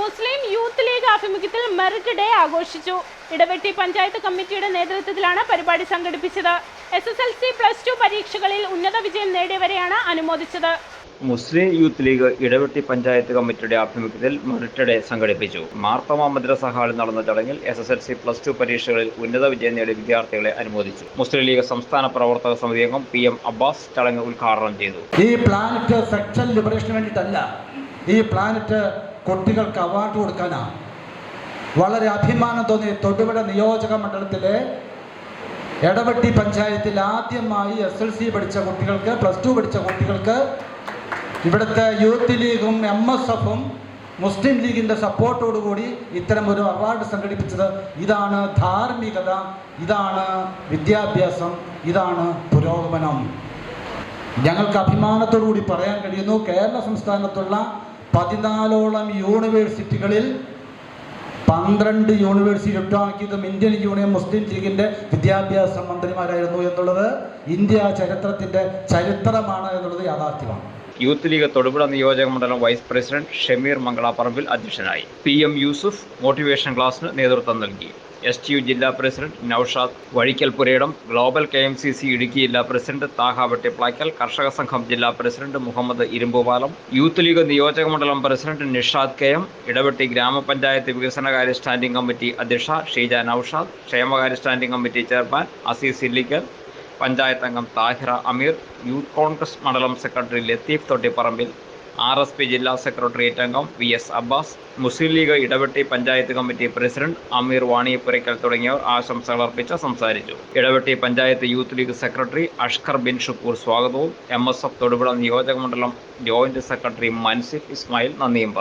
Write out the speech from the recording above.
മുസ്ലിം youth league ആഭിമുഖ്യത്തിൽ merit day ആഘോഷിച്ചു. ഇടവെട്ടി പഞ്ചായത്ത് കമ്മിറ്റിയുടെ നേതൃത്വത്തിലാണ് പരിപാടി സംഘടിപ്പിച്ചത്. S S L C plus two പരീക്ഷകളിൽ ഉന്നത വിജയം നേടിയവരെയാണ് അനുമോദിച്ചത്. Muslim Youth League Edavetty panchayat കമ്മിറ്റിയുടെ ആഭിമുഖ്യത്തിൽ മെറിറ്റ് ഡേ സംഘടിപ്പിച്ചു. മാർത്തമ മദ്രസ ഹാളിൽ നടന്ന ചടങ്ങിൽ S S L C plus two പരീക്ഷകളിൽ ഉന്നത വിജയം നേടിയ വിദ്യാർത്ഥികളെ അനുമോദിച്ചു. മുസ്ലിം ലീഗ് സംസ്ഥാന പ്രവർത്തക സമിതി അംഗം പി എം അബ്ബാസ് ചടങ്ങ് ഉദ്ഘാടനം ചെയ്തു. ഈ പ്ലാനറ്റ് സെക്ഷൻ ലിബറേഷന് വേണ്ടിയിട്ടല്ല. ഈ പ്ലാനറ്റ് കുട്ടികൾക്ക് അവാർഡ് കൊടുക്കാനാണ് വളരെ അഭിമാനം തോന്നി തൊടുപുഴ നിയോജക മണ്ഡലത്തിലെ എടവട്ടി പഞ്ചായത്തിൽ ആദ്യമായി എസ് എൽ സി പഠിച്ച കുട്ടികൾക്ക് പ്ലസ് ടു പഠിച്ച കുട്ടികൾക്ക് ഇവിടുത്തെ യൂത്ത് ലീഗും എം എസ് എഫും മുസ്ലിം ലീഗിന്റെ സപ്പോർട്ടോടുകൂടി ഇത്തരം ഒരു അവാർഡ് സംഘടിപ്പിച്ചത്. ഇതാണ് ധാർമ്മികത ഇതാണ് വിദ്യാഭ്യാസം ഇതാണ് പുരോഗമനം. ഞങ്ങൾക്ക് അഭിമാനത്തോടു കൂടി പറയാൻ കഴിയുന്നു കേരള സംസ്ഥാനത്തുള്ള പതിനാലോളം യൂണിവേഴ്സിറ്റികളിൽ പന്ത്രണ്ട് യൂണിവേഴ്സിറ്റി ഒട്ടാക്കിയതും ഇന്ത്യൻ യൂണിയൻ മുസ്ലിം ലീഗിന്റെ വിദ്യാഭ്യാസ മന്ത്രിമാരായിരുന്നു എന്നുള്ളത് ഇന്ത്യ ചരിത്രത്തിന്റെ ചരിത്രമാണ് എന്നുള്ളത് യാഥാർത്ഥ്യമാണ്. യൂത്ത് ലീഗ് തൊടുപുഴ നിയോജക മണ്ഡലം വൈസ് പ്രസിഡന്റ് ഷമീർ മംഗളാപ്പറമ്പിൽ അധ്യക്ഷനായി. പി എം യൂസുഫ് മോട്ടിവേഷൻ ക്ലാസിന് നേതൃത്വം നൽകി. എസ് ടി യു ജില്ലാ president Noushad Vazhikkal Purayidam global K M C C Idukki ജില്ലാ പ്രസിഡന്റ് താഹ പ്ലാക്കൽ കർഷക സംഘം ജില്ലാ president Muhammad Irumbupalam youth league നിയോജക മണ്ഡലം president Nishad K M Idavetti ഗ്രാമപഞ്ചായത്ത് വികസനകാര്യ സ്റ്റാൻഡിംഗ് കമ്മിറ്റി അധ്യക്ഷ ഷീജ നൌഷാദ് ക്ഷേമകാര്യ standing committee chairman Azeez Illikkal panchayat അംഗം താഹിറ അമീർ യൂത്ത് കോൺഗ്രസ് മണ്ഡലം secretary Latheef Thottipparambil R S P ജില്ലാ സെക്രട്ടേറിയറ്റ് അംഗം V S Abbas Muslim league Edavetty panchayat committee president Ameer Vaniyapurakkal തുടങ്ങിയവർ ആശംസകൾ അർപ്പിച്ച് സംസാരിച്ചു. Edavetty panchayat youth league secretary Ashkar bin Shukkoor സ്വാഗതവും. M S F Thodupuzha നിയോജക മണ്ഡലം ജോയിന്റ് സെക്രട്ടറി മൻസിഫ് ഇസ്മായിൽ നന്ദിയും പറഞ്ഞു.